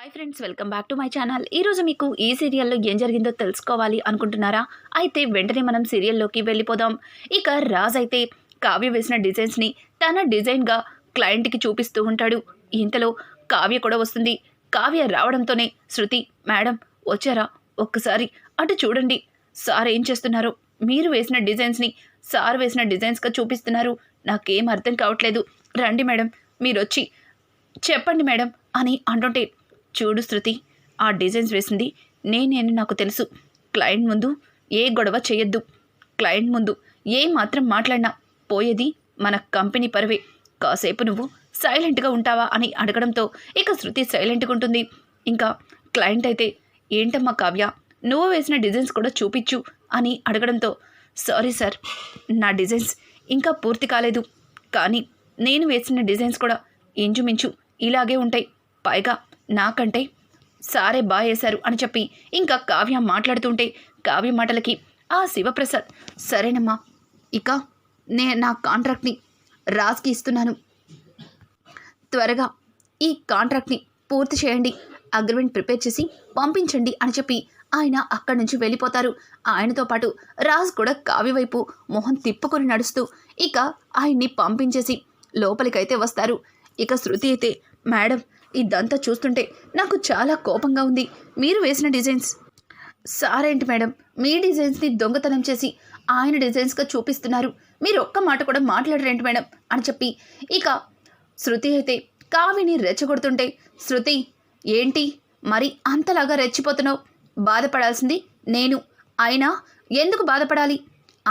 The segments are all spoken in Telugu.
Hi friends welcome back to my channel ఈరోజు మీకు ఈ సీరియల్లో ఏం జరిగిందో తెలుసుకోవాలి అనుకుంటున్నారా? అయితే వెంటనే మనం సీరియల్లోకి వెళ్ళిపోదాం. ఇక రాజ్ అయితే కావ్య వేసిన డిజైన్స్ని తన డిజైన్గా క్లయింట్కి చూపిస్తూ ఉంటాడు. ఇంతలో కావ్య కూడా వస్తుంది. కావ్య రావడంతోనే శృతి మేడం వచ్చారా? ఒక్కసారి అటు చూడండి. సార్ ఏం చేస్తున్నారు? మీరు వేసిన డిజైన్స్ని సార్ వేసిన డిజైన్స్గా చూపిస్తున్నారు. నాకేం అర్థం కావట్లేదు. రండి మేడం మీరు వచ్చి చెప్పండి మేడం అని అంటుంటే చూడు శృతి ఆ డిజైన్స్ వేసింది నేనేని నాకు తెలుసు. క్లయింట్ ముందు ఏ గొడవ చేయొద్దు. క్లయింట్ ముందు ఏ మాత్రం మాట్లాడినా పోయేది మన కంపెనీ పరవే. కాసేపు నువ్వు సైలెంట్గా ఉంటావా అని అడగడంతో ఇక శృతి సైలెంట్గా ఉంటుంది. ఇంకా క్లయింట్ అయితే ఏంటమ్మా కావ్య నువ్వు వేసిన డిజైన్స్ కూడా చూపించు అని అడగడంతో సారీ సార్ నా డిజైన్స్ ఇంకా పూర్తి కాలేదు. కానీ నేను వేసిన డిజైన్స్ కూడా ఇంచుమించు ఇలాగే ఉంటాయి. పైగా నాకంటే సారే బాగేశారు అని చెప్పి ఇంకా కావ్య మాట్లాడుతుంటే కావ్య మాటలకి ఆ శివప్రసాద్ సరేనమ్మా ఇక నే నా కాంట్రాక్ట్ని రాజ్కి ఇస్తున్నాను. త్వరగా ఈ కాంట్రాక్ట్ని పూర్తి చేయండి అగ్రిమెంట్ ప్రిపేర్ చేసి పంపించండి అని చెప్పి ఆయన అక్కడి నుంచి వెళ్ళిపోతారు. ఆయనతో పాటు రాజ్ కూడా కావి వైపు మొహం తిప్పుకొని నడుస్తూ ఇక ఆయన్ని పంపించేసి లోపలికైతే వస్తారు. ఇక శృతి అయితే మేడం ఇదంతా చూస్తుంటే నాకు చాలా కోపంగా ఉంది. మీరు వేసిన డిజైన్స్. సారేంటి మేడం మీ డిజైన్స్ని దొంగతనం చేసి ఆయన డిజైన్స్గా చూపిస్తున్నారు. మీరు ఒక్క మాట కూడా మాట్లాడరేంటి మేడం అని చెప్పి. ఇక శృతి అయితే కావిని రెచ్చగొడుతుంటే శృతి ఏంటి? మరి అంతలాగా రెచ్చిపోతున్నావు. బాధపడాల్సింది నేను. అయినా ఎందుకు బాధపడాలి?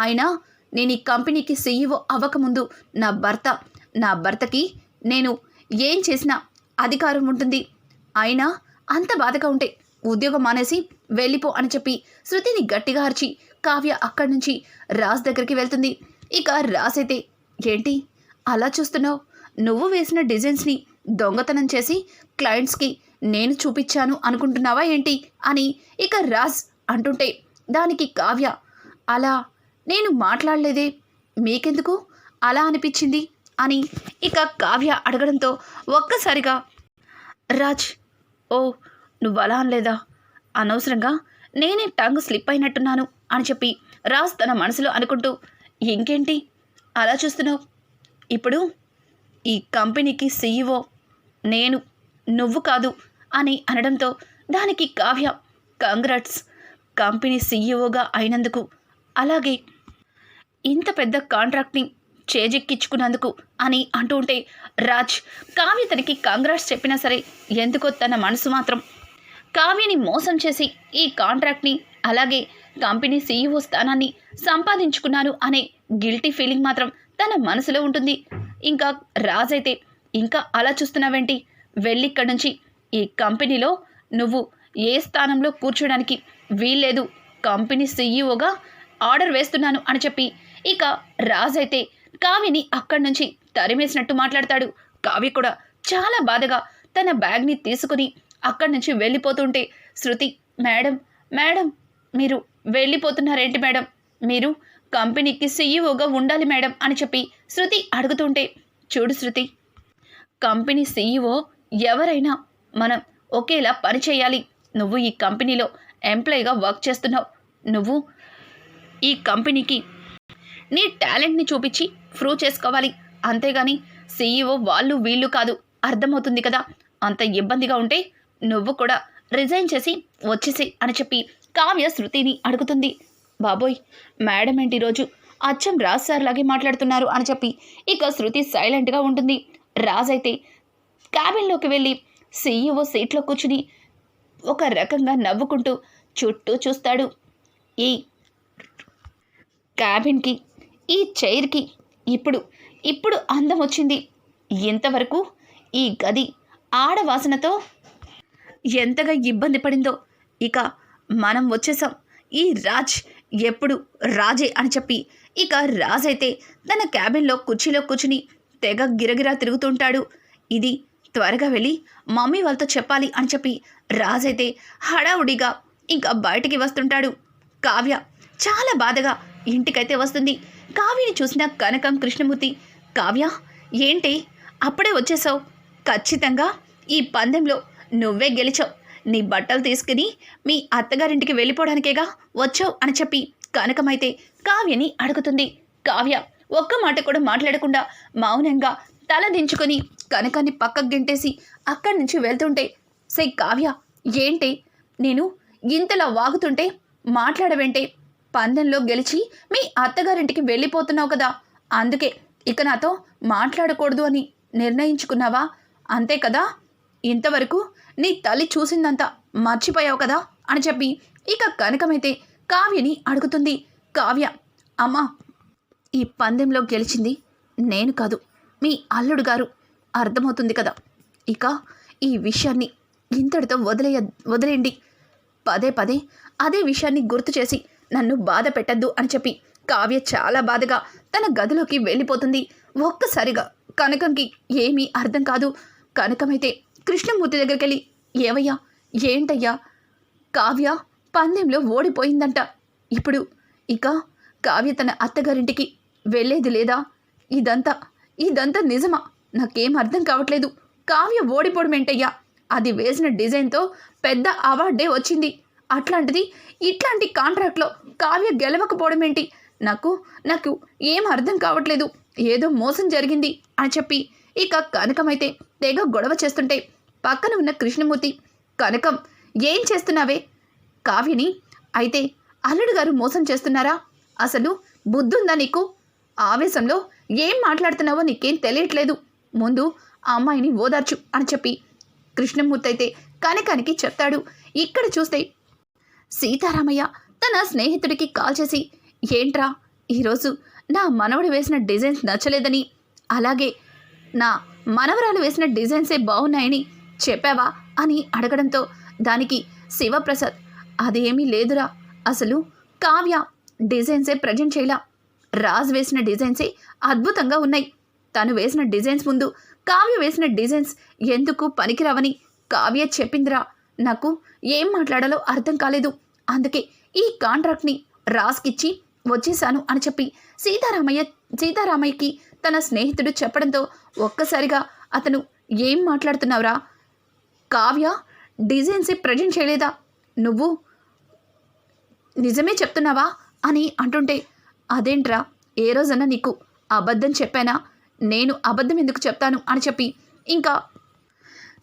అయినా నేను ఈ కంపెనీకి సీఈఓ అవ్వకముందు నా భర్త నా భర్తకి నేను ఏం చేసినా అధికారం ఉంటుంది. అయినా అంత బాధగా ఉంటే ఉద్యోగం మానేసి వెళ్ళిపో అని చెప్పి శృతిని గట్టిగా అరిచి కావ్య అక్కడి నుంచి రాజ్ దగ్గరికి వెళ్తుంది. ఇక రాజ్ అయితే ఏంటి? అలా చూస్తున్నావు? నువ్వు వేసిన డిజైన్స్ని దొంగతనం చేసి క్లయింట్స్కి నేను చూపించాను అనుకుంటున్నావా ఏంటి? అని ఇక రాజ్ అంటుంటే దానికి కావ్య అలా నేను మాట్లాడలేదే. మీకెందుకు? అలా అనిపించింది? అని ఇక కావ్య అడగడంతో ఒక్కసారిగా రాజ్ ఓ నువ్వు అలా అనలేదా? అనవసరంగా నేనే టంగ్ స్లిప్ అయినట్టున్నాను అని చెప్పి రాజ్ తన మనసులో అనుకుంటూ ఇంకేంటి? అలా చూస్తున్నావు? ఇప్పుడు ఈ కంపెనీకి సీఈఓ నేను నువ్వు కాదు అని అనడంతో దానికి కావ్య కంగ్రాట్స్ కంపెనీ సీఈఓగా అయినందుకు అలాగే ఇంత పెద్ద కాంట్రాక్ట్ని చేజెక్కించుకున్నందుకు అని అంటూ ఉంటే రాజ్ కావ్య తనకి కాంగ్రాట్స్ చెప్పినా సరే ఎందుకో తన మనసు మాత్రం. కావ్యని మోసం చేసి ఈ కాంట్రాక్ట్ని అలాగే కంపెనీ సీఈఓ స్థానాన్ని సంపాదించుకున్నాను అనే గిల్టీ ఫీలింగ్ మాత్రం తన మనసులో ఉంటుంది. ఇంకా రాజ్ అయితే ఇంకా అలా చూస్తున్నావేంటి? వెళ్ళిక్కడి నుంచి ఈ కంపెనీలో నువ్వు ఏ స్థానంలో కూర్చోడానికి వీల్లేదు. కంపెనీ సీఈఓగా ఆర్డర్ వేస్తున్నాను అని చెప్పి ఇక రాజ్ అయితే కావిని అక్కడి నుంచి తరిమేసినట్టు మాట్లాడతాడు. కావి కూడా చాలా బాధగా తన బ్యాగ్ని తీసుకుని అక్కడి నుంచి వెళ్ళిపోతుంటే శృతి మేడం మేడం మీరు వెళ్ళిపోతున్నారేంటి మేడం? మీరు కంపెనీకి సీఈఓగా ఉండాలి మేడం అని చెప్పి శృతి అడుగుతుంటే చూడు శృతి కంపెనీ సీఈఓ ఎవరైనా మనం ఒకేలా పని చేయాలి. నువ్వు ఈ కంపెనీలో ఎంప్లాయీగా వర్క్ చేస్తున్నావు. నువ్వు ఈ కంపెనీకి నీ టాలెంట్ని చూపించి ప్రూవ్ చేసుకోవాలి. అంతేగాని సీఈఓ వాళ్ళు వీళ్ళు కాదు. అర్థమవుతుంది కదా? అంత ఇబ్బందిగా ఉంటే నువ్వు కూడా రిజైన్ చేసి వచ్చేసి అని చెప్పి కావ్య శృతిని అడుగుతుంది. బాబోయ్ మేడం ఏంటి ఈరోజు? అచ్చం రాజ్ సార్ లాగే మాట్లాడుతున్నారు అని చెప్పి ఇక శృతి సైలెంట్గా ఉంటుంది. రాజ్ అయితే క్యాబిన్లోకి వెళ్ళి సీఈఓ సీట్లో కూర్చుని ఒక రకంగా నవ్వుకుంటూ చుట్టూ చూస్తాడు. ఈ క్యాబిన్కి ఈ చైర్కి ఇప్పుడు ఇప్పుడు అందం వచ్చింది. ఇంతవరకు ఈ గది ఆడవాసనతో ఎంతగా ఇబ్బంది పడిందో. ఇక మనం వచ్చేసాం ఈ రాజ్ ఎప్పుడు రాజే అని చెప్పి. ఇక రాజ్ అయితే తన క్యాబిన్లో కుర్చీలో కూర్చుని తెగ గిరగిరా తిరుగుతుంటాడు ఇది త్వరగా వెళ్ళి మమ్మీ వాళ్ళతో చెప్పాలి అని చెప్పి రాజ్ అయితే హడావుడిగా ఇంకా బయటికి వస్తుంటాడు. కావ్య చాలా బాధగా ఇంటికైతే వస్తుంది. కావ్యని చూసిన కనకం కృష్ణమూర్తి కావ్య ఏంటి? అప్పుడే వచ్చేసావు. ఖచ్చితంగా ఈ పందెంలో నువ్వే గెలిచావు. నీ బట్టలు తీసుకుని మీ అత్తగారింటికి వెళ్ళిపోవడానికేగా వచ్చావు అని చెప్పి కనకమైతే కావ్యని అడుగుతుంది. కావ్య ఒక్క మాట కూడా మాట్లాడకుండా మౌనంగా తల దించుకొని కనకాన్ని పక్కకు గెంటేసి అక్కడి నుంచి వెళ్తుంటే సే కావ్య ఏంటి? నేను ఇంతలా వాగుతుంటే మాట్లాడవేంటే? పందెంలో గెలిచి మీ అత్తగారింటికి వెళ్ళిపోతున్నావు కదా. అందుకే ఇక నాతో మాట్లాడకూడదు అని నిర్ణయించుకున్నావా? అంతే కదా? ఇంతవరకు నీ తల్లి చూసిందంతా మర్చిపోయావు కదా అని చెప్పి ఇక కనకమైతే కావ్యని అడుగుతుంది. కావ్య అమ్మా ఈ పందెంలో గెలిచింది నేను కాదు మీ అల్లుడు గారు. అర్థమవుతుంది కదా? ఇక ఈ విషయాన్ని ఇంతటితో వదిలేయ వదిలేయండి. పదే పదే అదే విషయాన్ని గుర్తు చేసి నన్ను బాధ పెట్టద్దు అని చెప్పి కావ్య చాలా బాధగా తన గదిలోకి వెళ్ళిపోతుంది. ఒక్కసారిగా కనకంకి ఏమీ అర్థం కాదు. కనకమైతే కృష్ణమూర్తి దగ్గరికి వెళ్ళి ఏవయ్యా ఏంటయ్యా? కావ్య పందెంలో ఓడిపోయిందంట. ఇప్పుడు ఇక కావ్య తన అత్తగారింటికి వెళ్ళేది లేదా? ఇదంతా ఇదంతా నిజమా? నాకేం అర్థం కావట్లేదు. కావ్య ఓడిపోవడం ఏంటయ్యా అది వేసిన డిజైన్తో పెద్ద అవార్డే వచ్చింది. అట్లాంటిది ఇట్లాంటి కాంట్రాక్ట్లో కావ్య గెలవకపోవడం ఏంటి? నాకు నాకు ఏం అర్థం కావట్లేదు. ఏదో మోసం జరిగింది అని చెప్పి ఇక కనకమైతే తెగ గొడవ చేస్తుంటే పక్కన ఉన్న కృష్ణమూర్తి కనకం ఏం చేస్తున్నావే? కావ్యని అయితే అల్లుడు గారు మోసం చేస్తున్నారా? అసలు బుద్ధుందా నీకు? ఆవేశంలో ఏం మాట్లాడుతున్నావో నీకేం తెలియట్లేదు. ముందు ఆ అమ్మాయిని ఓదార్చు అని చెప్పి కృష్ణమూర్తి అయితే కనకానికి చెప్తాడు. ఇక్కడ చూస్తే సీతారామయ్య తన స్నేహితుడికి కాల్ చేసి ఏంట్రా ఈరోజు నా మనవడు వేసిన డిజైన్స్ నచ్చలేదని అలాగే నా మనవరాలు వేసిన డిజైన్సే బాగున్నాయని చెప్పావా? అని అడగడంతో దానికి శివప్రసాద్ అదేమీ లేదురా అసలు కావ్య డిజైన్సే ప్రజెంట్ చేయలా. రాజ్ వేసిన డిజైన్సే అద్భుతంగా ఉన్నాయి. తను వేసిన డిజైన్స్ ముందు కావ్య వేసిన డిజైన్స్ ఎందుకు పనికిరావని కావ్య చెప్పిందిరా. నాకు ఏం మాట్లాడాలో అర్థం కాలేదు. అందుకే ఈ కాంట్రాక్ట్ని రాజ్కిచ్చి వచ్చేశాను అని చెప్పి సీతారామయ్య సీతారామయ్యకి తన స్నేహితుడు చెప్పడంతో ఒక్కసారిగా అతను ఏం మాట్లాడుతున్నావురా? కావ్య డిజైన్సే ప్రజెంట్ చేయలేదా? నువ్వు నిజమే చెప్తున్నావా? అని అంటుంటే అదేంట్రా? ఏ రోజన్నా నీకు అబద్ధం చెప్పానా? నేను అబద్ధం ఎందుకు చెప్తాను? అని చెప్పి ఇంకా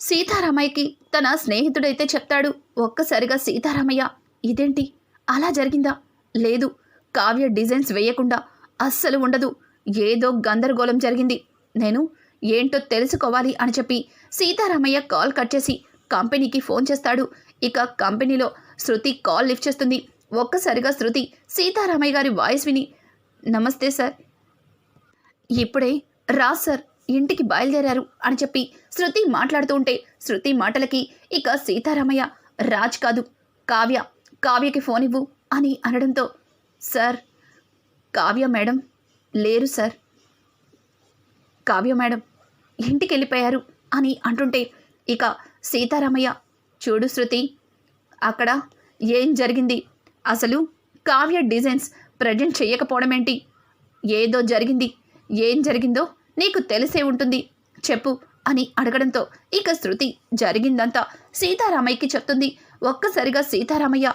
సీతారామయ్యకి తన స్నేహితుడైతే చెప్తాడు ఒక్కసారిగా సీతారామయ్య ఇదేంటి? అలా జరిగిందా? లేదు కావ్య డిజైన్స్ వేయకుండా అస్సలు ఉండదు. ఏదో గందరగోళం జరిగింది. నేను ఏంటో తెలుసుకోవాలి అని చెప్పి సీతారామయ్య కాల్ కట్ చేసి కంపెనీకి ఫోన్ చేస్తాడు. ఇక కంపెనీలో శృతి కాల్ లిఫ్ట్ చేస్తుంది. ఒక్కసారిగా శృతి సీతారామయ్య గారి వాయిస్ విని నమస్తే సార్. ఇప్పుడే రా సార్ ఇంటికి బయలుదేరారు అని చెప్పి శృతి మాట్లాడుతూ ఉంటే శృతి మాటలకి ఇక సీతారామయ్య రాజ్ కాదు కావ్య కావ్యకి ఫోన్ ఇవ్వు అని అనడంతో సార్ కావ్య మేడం లేరు సార్. కావ్య మేడం ఇంటికి వెళ్ళిపోయారు అని అంటుంటే ఇక సీతారామయ్య చూడు శృతి అక్కడ ఏం జరిగింది? అసలు కావ్య డిజైన్స్ ప్రజెంట్ చేయకపోవడం ఏంటి ఏదో జరిగింది ఏం జరిగిందో నీకు తెలిసే ఉంటుంది. చెప్పు అని అడగడంతో ఇక శృతి జరిగిందంతా సీతారామయ్యకి చెప్తుంది. ఒక్కసారిగా సీతారామయ్య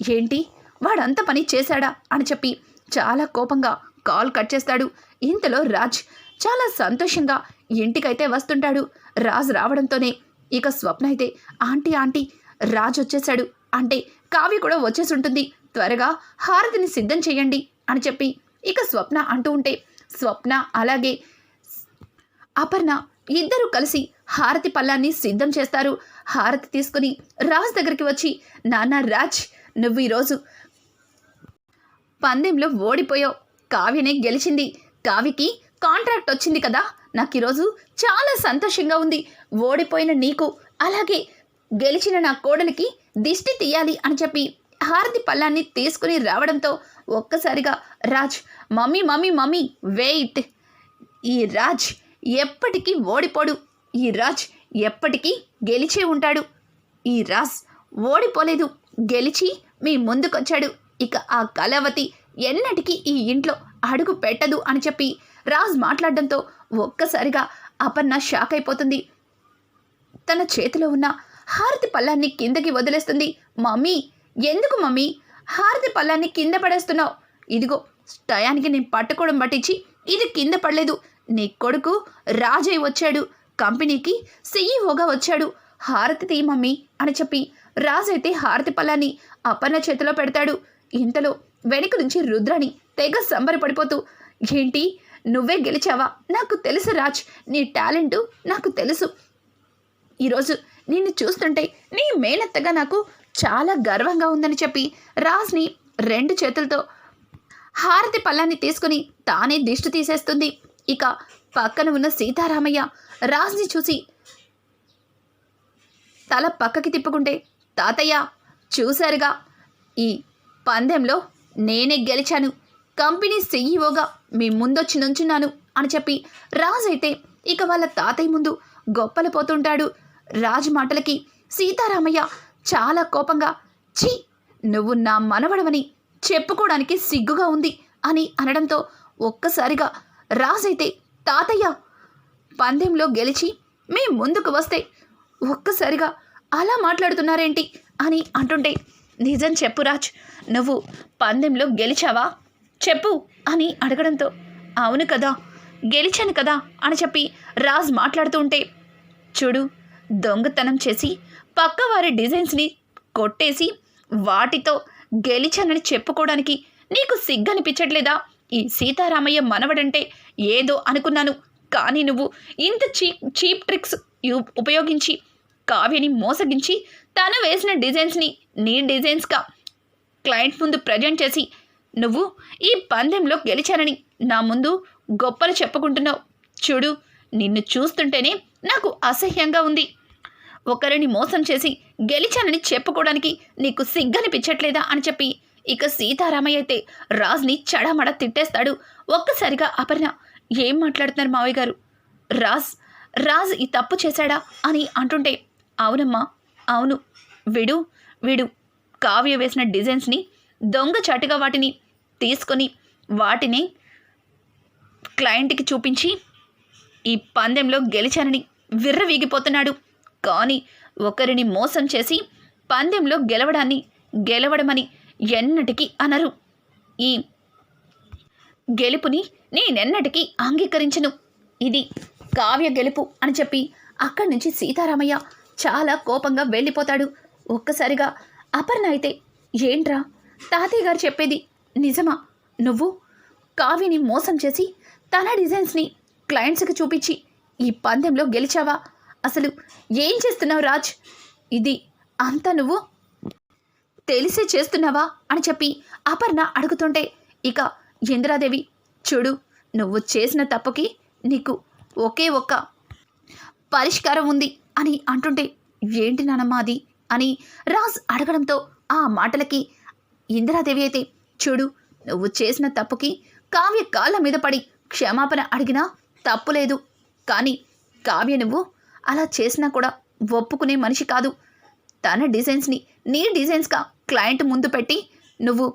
ఏంటి? వాడంత పని చేశాడా? అని చెప్పి చాలా కోపంగా కాల్ కట్ చేస్తాడు. ఇంతలో రాజ్ చాలా సంతోషంగా ఇంటికైతే వస్తుంటాడు. రాజ్ రావడంతోనే ఇక స్వప్న అయితే ఆంటీ ఆంటీ రాజ్ వచ్చేసాడు అంటే కావ్య కూడా వచ్చేసి ఉంటుంది. త్వరగా హారతిని సిద్ధం చేయండి అని చెప్పి ఇక స్వప్న అంటూ ఉంటే స్వప్న అలాగే అపర్ణ ఇద్దరు కలిసి హారతి పళ్ళాన్ని సిద్ధం చేస్తారు. హారతి తీసుకుని రాజ్ దగ్గరికి వచ్చి నాన్న రాజ్ నువ్వు ఈరోజు పందెంలో ఓడిపోయావు. కావ్యనే గెలిచింది. కావికి కాంట్రాక్ట్ వచ్చింది కదా. నాకు ఈరోజు చాలా సంతోషంగా ఉంది. ఓడిపోయిన నీకు అలాగే గెలిచిన నా కోడలికి దిష్టి తీయాలి అని చెప్పి హారతి పళ్ళాన్ని తీసుకుని రావడంతో ఒక్కసారిగా Raj mummy mummy mummy wait. ఈ రాజ్ ఎప్పటికీ ఓడిపోడు. ఈ రాజ్ ఎప్పటికీ గెలిచే ఉంటాడు. ఈ రాజ్ ఓడిపోలేదు. గెలిచి మీ ముందుకొచ్చాడు. ఇక ఆ కళావతి ఎన్నటికీ ఈ ఇంట్లో అడుగు పెట్టదు అని చెప్పి రాజ్ మాట్లాడడంతో ఒక్కసారిగా అపర్ణ షాక్ అయిపోతుంది. తన చేతిలో ఉన్న హారతి పళ్ళాన్ని కిందకి వదిలేస్తుంది. మమ్మీ ఎందుకు మమ్మీ? హారతి పళ్ళాన్ని కింద పడేస్తున్నావు. ఇదిగో టయానికి నేను పట్టుకోవడం పట్టించి ఇది కింద పడలేదు. నీ కొడుకు రాజయ్య వచ్చాడు. కంపెనీకి సీఈఓగా వచ్చాడు. హారతి తీ మమ్మీ అని చెప్పి రాజు అయితే హారతి పళ్ళాన్ని అపర్ణ చేతిలో పెడతాడు. ఇంతలో వెనుక నుంచి రుద్రాని తెగ సంబరపడిపోతూ ఏంటి? నువ్వే గెలిచావా? నాకు తెలుసు రాజ్. నీ టాలెంటు నాకు తెలుసు. ఈరోజు నిన్ను చూస్తుంటే నీ మేనత్తగా నాకు చాలా గర్వంగా ఉందని చెప్పి రాజ్ని రెండు చేతులతో హారతి పళ్ళాన్ని తీసుకుని తానే దిష్టి తీసేస్తుంది. ఇక పక్కన ఉన్న సీతారామయ్య రాజ్ని చూసి తల పక్కకి తిప్పుకుంటే తాతయ్య చూశారుగా ఈ పందెంలో నేనే గెలిచాను. కంపెనీ సీఈఓగా మీ ముందొచ్చి నుంచున్నాను అని చెప్పి రాజు అయితే ఇక వాళ్ళ తాతయ్య ముందు గొప్పలు పోతుంటాడు. రాజు మాటలకి సీతారామయ్య చాలా కోపంగా ఛీ నువ్వు నా మనవడవని చెప్పుకోవడానికి సిగ్గుగా ఉంది అని అనడంతో ఒక్కసారిగా రాజైతే తాతయ్య పందెంలో గెలిచి మీ ముందుకు వస్తే ఒక్కసారిగా అలా మాట్లాడుతున్నారేంటి అని అంటుంటే నిజం చెప్పు రాజ్ నువ్వు పందెంలో గెలిచావా? చెప్పు అని అడగడంతో అవును కదా గెలిచాను కదా అని చెప్పి రాజ్ మాట్లాడుతూ ఉంటే చూడు దొంగతనం చేసి పక్కవారి డిజైన్స్ని కొట్టేసి వాటితో గెలిచానని చెప్పుకోవడానికి నీకు సిగ్గనిపించట్లేదా? ఈ సీతారామయ్య మనవడంటే ఏదో అనుకున్నాను. కానీ నువ్వు ఇంత చీప్ చీప్ ట్రిక్స్ ఉపయోగించి కావ్యని మోసగించి తను వేసిన డిజైన్స్ని నీ డిజైన్స్గా క్లయింట్ ముందు ప్రజెంట్ చేసి నువ్వు ఈ పందెంలో గెలిచానని నా ముందు గొప్పలు చెప్పుకుంటున్నావు. చూడు నిన్ను చూస్తుంటేనే నాకు అసహ్యంగా ఉంది. ఒకరిని మోసం చేసి గెలిచానని చెప్పుకోవడానికి నీకు సిగ్గనిపించట్లేదా అని చెప్పి ఇక సీతారామయ్య అయితే రాజ్ని చడమడ తిట్టేస్తాడు. ఒక్కసారిగా అపర్ణ ఏం మాట్లాడుతున్నారు మావయ్య గారు? రాజ్ రాజ్ ఈ తప్పు చేశాడా? అని అంటుంటే అవునమ్మా అవును. విడు వీడు. కావ్య వేసిన డిజైన్స్ని దొంగచాటుగా వాటిని తీసుకొని వాటిని క్లయింట్కి చూపించి ఈ పందెంలో గెలిచానని విర్రవీగిపోతున్నాడు కానీ ఒకరిని మోసం చేసి పందెంలో గెలవడాన్ని గెలవడమని ఎన్నటికీ అనరు. ఈ గెలుపుని నేనెన్నటికీ అంగీకరించను. ఇది కావ్య గెలుపు అని చెప్పి అక్కడి నుంచి సీతారామయ్య చాలా కోపంగా వెళ్ళిపోతాడు. ఒక్కసారిగా అపర్ణ అయితే ఏంట్రా? తాతయ్య గారు చెప్పేది నిజమా? నువ్వు కావ్యని మోసం చేసి తన డిజైన్స్ని క్లయింట్స్కి చూపించి ఈ పందెంలో గెలిచావా? అసలు ఏం చేస్తున్నావు రాజ్? ఇది అంతా నువ్వు తెలిసే చేస్తున్నావా? అని చెప్పి అపర్ణ అడుగుతుంటే ఇక ఇందిరాదేవి చూడు నువ్వు చేసిన తప్పుకి నీకు ఒకే ఒక్క పరిష్కారం ఉంది అని అంటుంటే ఏంటి నానమ్మా అది? అని రాజ్ అడగడంతో ఆ మాటలకి ఇందిరాదేవి అయితే చూడు నువ్వు చేసిన తప్పుకి కావ్య కాళ్ళ మీద పడి క్షమాపణ అడిగినా తప్పు లేదు. కానీ కావ్య నువ్వు అలా చేసినా కూడా ఒప్పుకునే మనిషి కాదు. తన డిజైన్స్ని నీ డిజైన్స్గా క్లయింట్ ముందు పెట్టి నువ్వు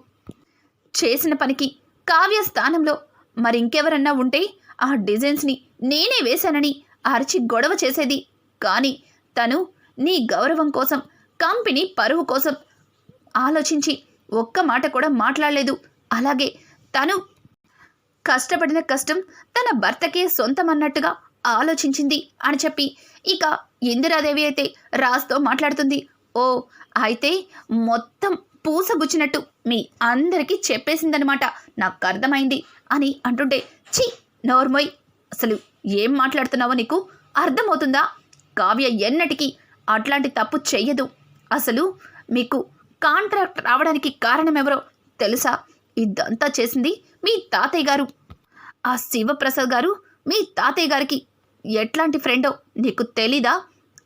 చేసిన పనికి కావ్య స్థానంలో మరి ఇంకెవరన్నా ఉంటే ఆ డిజైన్స్ని నేనే వేశానని అరిచి గొడవ చేసేది. కానీ తను నీ గౌరవం కోసం కంపెనీ పరువు కోసం ఆలోచించి ఒక్క మాట కూడా మాట్లాడలేదు. అలాగే తను కష్టపడిన కష్టం తన భర్తకే సొంతం అన్నట్టుగా ఆలోచించింది అని చెప్పి ఇక ఇందిరాదేవి అయితే రాజ్తో మాట్లాడుతుంది. ఓ అయితే మొత్తం పూసగుచ్చినట్టు మీ అందరికీ చెప్పేసిందనమాట నాకు అర్థమైంది అని అంటుంటే ఛీ నోర్మోయ్ అసలు ఏం మాట్లాడుతున్నావో నీకు? అర్థమవుతుందా? కావ్య ఎన్నటికీ అట్లాంటి తప్పు చెయ్యదు. అసలు మీకు కాంట్రాక్ట్ రావడానికి కారణం ఎవరో తెలుసా? ఇదంతా చేసింది మీ తాతయ్య గారు. ఆ శివప్రసాద్ గారు మీ తాతయ్య గారికి ఎట్లాంటి ఫ్రెండో నీకు తెలీదా?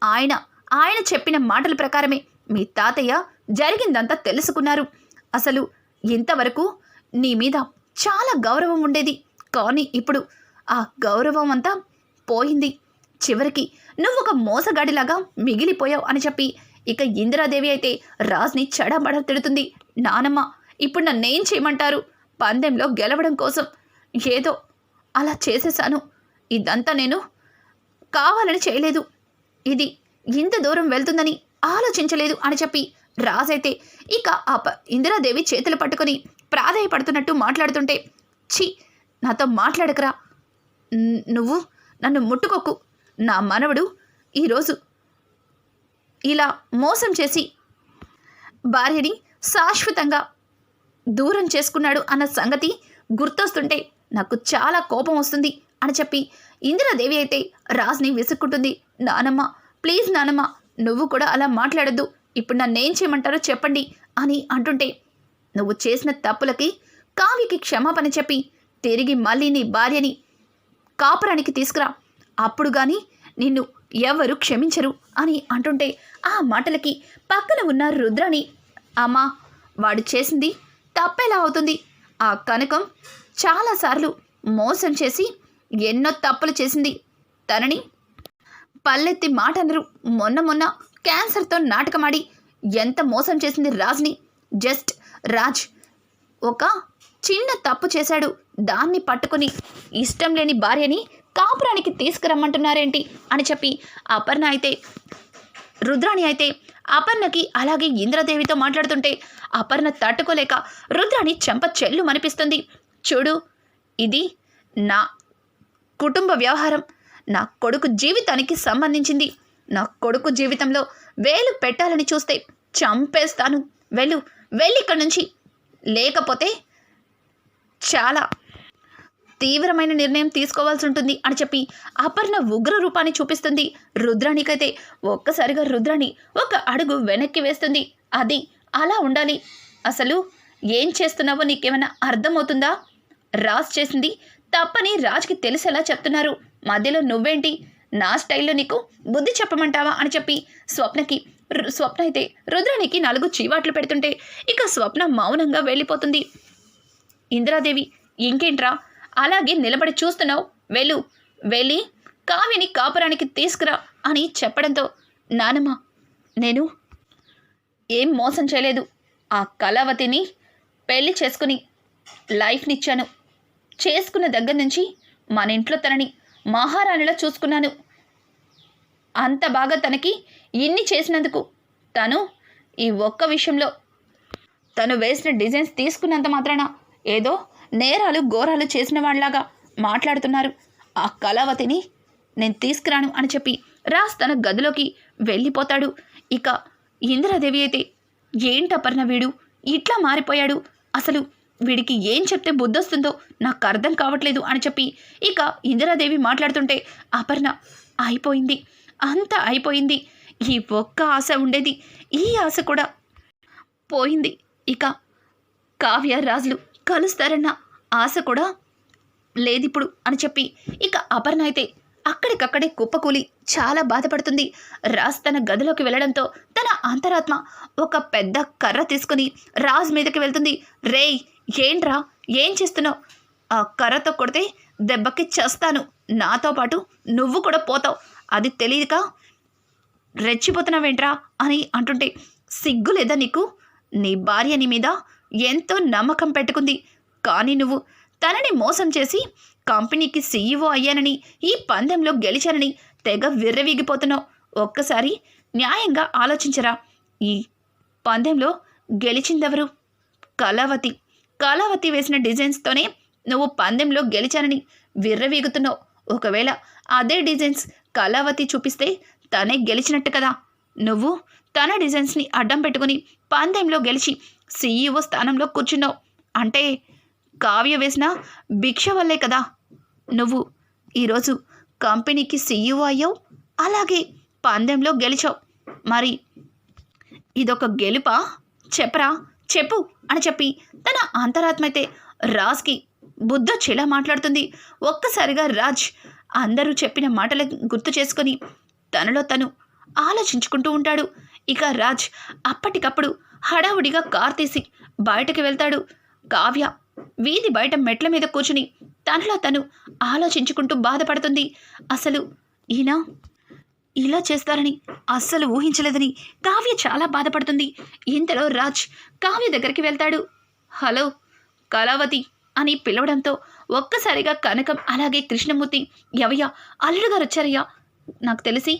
ఆయన ఆయన చెప్పిన మాటల ప్రకారమే మీ తాతయ్య జరిగిందంతా తెలుసుకున్నారు. అసలు ఇంతవరకు నీ మీద చాలా గౌరవం ఉండేది. కానీ ఇప్పుడు ఆ గౌరవం అంతా పోయింది. చివరికి నువ్వు ఒక మోసగాడిలాగా మిగిలిపోయావు అని చెప్పి ఇక ఇందిరాదేవి అయితే రాజ్ని చడబడ తిడుతుంది. నానమ్మ ఇప్పుడు నన్నేం చేయమంటారు? పందెంలో గెలవడం కోసం ఏదో అలా చేసేసాను. ఇదంతా నేను కావాలని చేయలేదు. ఇది ఇంత దూరం వెళ్తుందని ఆలోచించలేదు అని చెప్పి రాజైతే ఇక అప ఇందిరాదేవి చేతులు పట్టుకొని ప్రాధాయపడుతున్నట్టు మాట్లాడుతుంటే ఛీ నాతో మాట్లాడకరా. నువ్వు నన్ను ముట్టుకోకు. నా మనవడు ఈరోజు ఇలా మోసం చేసి భార్యని శాశ్వతంగా దూరం చేసుకున్నాడు అన్న సంగతి గుర్తొస్తుంటే నాకు చాలా కోపం వస్తుంది అని చెప్పి ఇందిరాదేవి అయితే రాజ్ని విసుక్కుంటుంది. నానమ్మ ప్లీజ్ నానమ్మ నువ్వు కూడా అలా మాట్లాడద్దు. ఇప్పుడు నన్నేం చేయమంటారో చెప్పండి అని అంటుంటే నువ్వు చేసిన తప్పులకి కావ్యకి క్షమాపణ చెప్పి తిరిగి మళ్ళీ నీ భార్యని కాపురానికి తీసుకురా. అప్పుడు గాని నిన్ను ఎవరు క్షమించరు అని అంటుంటే ఆ మాటలకి పక్కన ఉన్న రుద్రని అమ్మా వాడు చేసింది తప్పెలా అవుతుంది. ఆ కనకం చాలాసార్లు మోసం చేసి ఎన్నో తప్పులు చేసింది. తనని పల్లెత్తి మాట అనరు మొన్న మొన్న క్యాన్సర్తో నాటకమాడి ఎంత మోసం చేసింది రాజ్ని. జస్ట్ రాజ్ ఒక చిన్న తప్పు చేశాడు. దాన్ని పట్టుకుని ఇష్టం లేని భార్యని కాపురానికి తీసుకురమ్మంటున్నారేంటి అని చెప్పి అపర్ణ అయితే రుద్రాణి అయితే అపర్ణకి అలాగే ఇంద్రదేవితో మాట్లాడుతుంటే అపర్ణ తట్టుకోలేక రుద్రాణి చెంప చెల్లు మనిపిస్తుంది. చూడు ఇది నా కుటుంబ వ్యవహారం. నా కొడుకు జీవితానికి సంబంధించింది. నా కొడుకు జీవితంలో వేలు పెట్టాలని చూస్తే చంపేస్తాను. వెళ్ళు వెళ్ళి ఇక్కడి నుంచి. లేకపోతే చాలా తీవ్రమైన నిర్ణయం తీసుకోవాల్సి ఉంటుంది అని చెప్పి అపర్ణ ఉగ్ర రూపాన్ని చూపిస్తుంది. రుద్రానికైతే ఒక్కసారిగా రుద్రాణి ఒక అడుగు వెనక్కి వేస్తుంది. అది అలా ఉండాలి. అసలు ఏం చేస్తున్నావో నీకేమైనా అర్థమవుతుందా? రాజ్ చేసింది తప్పని రాజ్కి తెలిసేలా చెప్తున్నారు. మధ్యలో నువ్వేంటి? నా స్టైల్లో నీకు బుద్ధి చెప్పమంటావా అని చెప్పి స్వప్నకి రు- స్వప్న అయితే రుద్రానికి నాలుగు చీవాట్లు పెడుతుంటే ఇక స్వప్న మౌనంగా వెళ్ళిపోతుంది. ఇందిరాదేవి ఇంకేంట్రా? అలాగే నిలబడి చూస్తున్నావు. వెళ్ళు వెళ్ళి కావ్యని కాపురానికి తీసుకురా అని చెప్పడంతో నానమ్మ నేను ఏం మోసం చేయలేదు. ఆ కళావతిని పెళ్ళి చేసుకుని లైఫ్నిచ్చాను. చేసుకున్న దగ్గర నుంచి మన ఇంట్లో తనని మహారాణిలా చూసుకున్నాను. అంత బాగా తనకి ఇన్ని చేసినందుకు తను ఈ ఒక్క విషయంలో తను వేసిన డిజైన్స్ తీసుకున్నంత మాత్రాన ఏదో నేరాలు ఘోరాలు చేసిన వాళ్ళలాగా మాట్లాడుతున్నారు. ఆ కళావతిని నేను తీసుకురాను అని చెప్పి రాజ్ తన గదిలోకి వెళ్ళిపోతాడు. ఇక ఇందిరాదేవి అయితే ఏంటపర్ణ వీడు? ఇట్లా మారిపోయాడు. అసలు వీడికి ఏం చెప్తే బుద్ధొస్తుందో నాకు అర్థం కావట్లేదు అని చెప్పి ఇక ఇందిరాదేవి మాట్లాడుతుంటే అపర్ణ అయిపోయింది. అంత అయిపోయింది. ఈ ఒక్క ఆశ ఉండేది. ఈ ఆశ కూడా పోయింది. ఇక కావ్య రాజులు కలుస్తారన్న ఆశ కూడా లేదిప్పుడు అని చెప్పి ఇక అపర్ణ అయితే అక్కడికక్కడే కుప్పకూలి చాలా బాధపడుతుంది. రాజ్ తన గదిలోకి వెళ్ళడంతో తన అంతరాత్మ ఒక పెద్ద కర్ర తీసుకుని రాజ్ మీదకి వెళ్తుంది. రేయ్ ఏంట్రా? ఏం చేస్తున్నావు? ఆ కర్రతో కొడితే దెబ్బకి చేస్తాను. నాతో పాటు నువ్వు కూడా పోతావు. అది తెలియక రెచ్చిపోతున్నావేంట్రా అని అంటుంటే సిగ్గు లేదా నీకు? నీ భార్య నీ మీద ఎంతో నమ్మకం పెట్టుకుంది. కానీ నువ్వు తనని మోసం చేసి కంపెనీకి సీఈఓ అయ్యానని ఈ పందెంలో గెలిచానని తెగ విర్రవీగిపోతున్నావు. ఒక్కసారి న్యాయంగా ఆలోచించరా. ఈ పందెంలో గెలిచిందెవరు? కళావతి. కళావతి వేసిన డిజైన్స్తోనే నువ్వు పందెంలో గెలిచానని విర్రవీగుతున్నావు. ఒకవేళ అదే డిజైన్స్ కళావతి చూపిస్తే తనే గెలిచినట్టు కదా. నువ్వు తన డిజైన్స్ని అడ్డం పెట్టుకుని పందెంలో గెలిచి సీఈఓ స్థానంలో కూర్చున్నావు. అంటే కావ్య వేసిన భిక్ష వల్లే కదా. నువ్వు ఈరోజు కంపెనీకి సీఈఓ అయ్యావు. అలాగే పందెంలో గెలిచావు. మరి ఇదొక గెలుపా? చెప్పరా? చెప్పు అని చెప్పి తన అంతరాత్మ అయితే రాజ్కి బుద్ధొచ్చేలా మాట్లాడుతుంది. ఒక్కసారిగా రాజ్ అందరూ చెప్పిన మాటలు గుర్తు చేసుకొని తనలో తను ఆలోచించుకుంటూ ఉంటాడు. ఇక రాజ్ అప్పటికప్పుడు హడావుడిగా కార్ తీసి బయటకు వెళ్తాడు. కావ్య వీధి బయట మెట్ల మీద కూర్చుని తనలో తను ఆలోచించుకుంటూ బాధపడుతుంది. అసలు ఈయన ఇలా చేస్తారని అస్సలు ఊహించలేదని కావ్య చాలా బాధపడుతుంది. ఇంతలో రాజ్ కావ్య దగ్గరికి వెళ్తాడు. హలో కళావతి అని పిలవడంతో ఒక్కసారిగా కనకం అలాగే కృష్ణమూర్తి ఎవయ్యా అల్లుడు గారు వచ్చారయ్యా. నాకు తెలిసి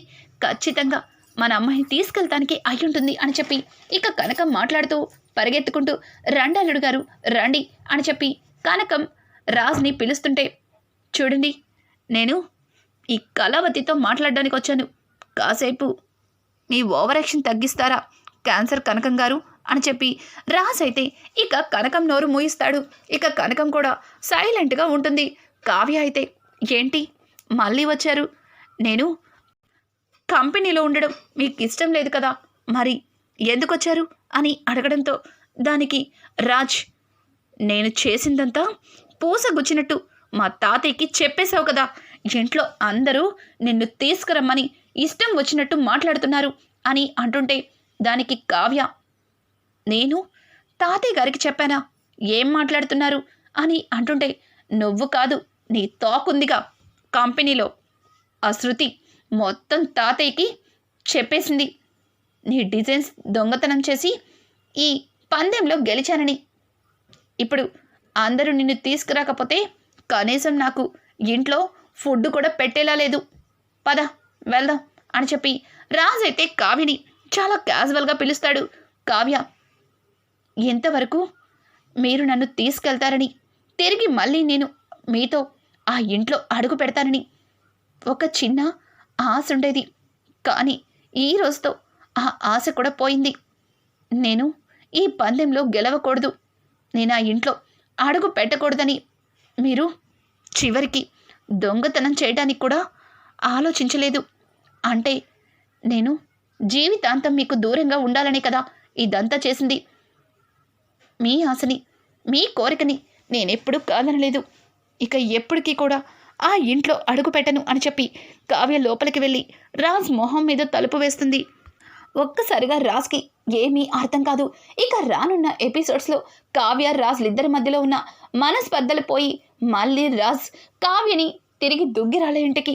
ఖచ్చితంగా మన అమ్మాయిని తీసుకెళ్తానికి అయ్యుంటుంది అని చెప్పి ఇక కనకం మాట్లాడుతూ పరిగెత్తుకుంటూ రండి అల్లుడు గారు రండి అని చెప్పి కనకం రాజ్ని పిలుస్తుంటే చూడండి నేను ఈ కళావతితో మాట్లాడడానికి వచ్చాను కాసేపు. మీ ఓవరాక్షన్ తగ్గిస్తారా? క్యాన్సర్ కనకం గారు అని చెప్పి రాజ్ అయితే ఇక కనకం నోరు మూయిస్తాడు. ఇక కనకం కూడా సైలెంట్గా ఉంటుంది. కావ్య అయితే ఏంటి? మళ్ళీ వచ్చారు? నేను కంపెనీలో ఉండడం మీకు ఇష్టం లేదు కదా? మరి ఎందుకు వచ్చారు అని అడగడంతో దానికి రాజ్ నేను చేసిందంతా పూసగుచ్చినట్టు మా తాతయ్యకి చెప్పేశావు కదా. ఇంట్లో అందరూ నిన్ను తీసుకురమ్మని ఇష్టం వచ్చినట్టు మాట్లాడుతున్నారు అని అంటుంటే దానికి కావ్య నేను తాతయ్య గారికి చెప్పానా? ఏం మాట్లాడుతున్నారు? అని అంటుంటే నువ్వు కాదు నీ తోకుందిగా కంపెనీలో ఆ శృతి మొత్తం తాతయ్యకి చెప్పేసింది. నీ డిజైన్స్ దొంగతనం చేసి ఈ పందెంలో గెలిచానని. ఇప్పుడు అందరూ నిన్ను తీసుకురాకపోతే కనీసం నాకు ఇంట్లో ఫుడ్ కూడా పెట్టేలా లేదు. పద. వెళ్దాం అని చెప్పి రాజ్ అయితే కావ్యని చాలా క్యాజువల్గా పిలుస్తాడు. కావ్య ఎంతవరకు? మీరు నన్ను తీసుకెళ్తారని తిరిగి మళ్ళీ నేను మీతో ఆ ఇంట్లో అడుగు పెడతానని ఒక చిన్న ఆశ ఉండేది. కానీ ఈ రోజుతో ఆ ఆశ కూడా పోయింది. నేను ఈ పందెంలో గెలవకూడదు. నేను ఆ ఇంట్లో అడుగు పెట్టకూడదని. మీరు చివరికి దొంగతనం చేయడానికి కూడా ఆలోచించలేదు. అంటే నేను జీవితాంతం మీకు దూరంగా ఉండాలనే కదా. ఇదంతా చేసింది. మీ ఆశని మీ కోరికని నేనెప్పుడు కాదనలేదు. ఇక ఎప్పటికీ కూడా ఆ ఇంట్లో అడుగు పెట్టను అని చెప్పి కావ్య లోపలికి వెళ్ళి రాజ్ మొహం మీద తలుపు వేస్తుంది. ఒక్కసారిగా రాజ్కి ఏమీ అర్థం కాదు. ఇక రానున్న ఎపిసోడ్స్లో కావ్య రాజ్ ఇద్దరి మధ్యలో ఉన్న మనస్పర్ధలు పోయి మళ్ళీ రాజ్ కావ్యని తిరిగి దుగ్గిరాలే ఇంటికి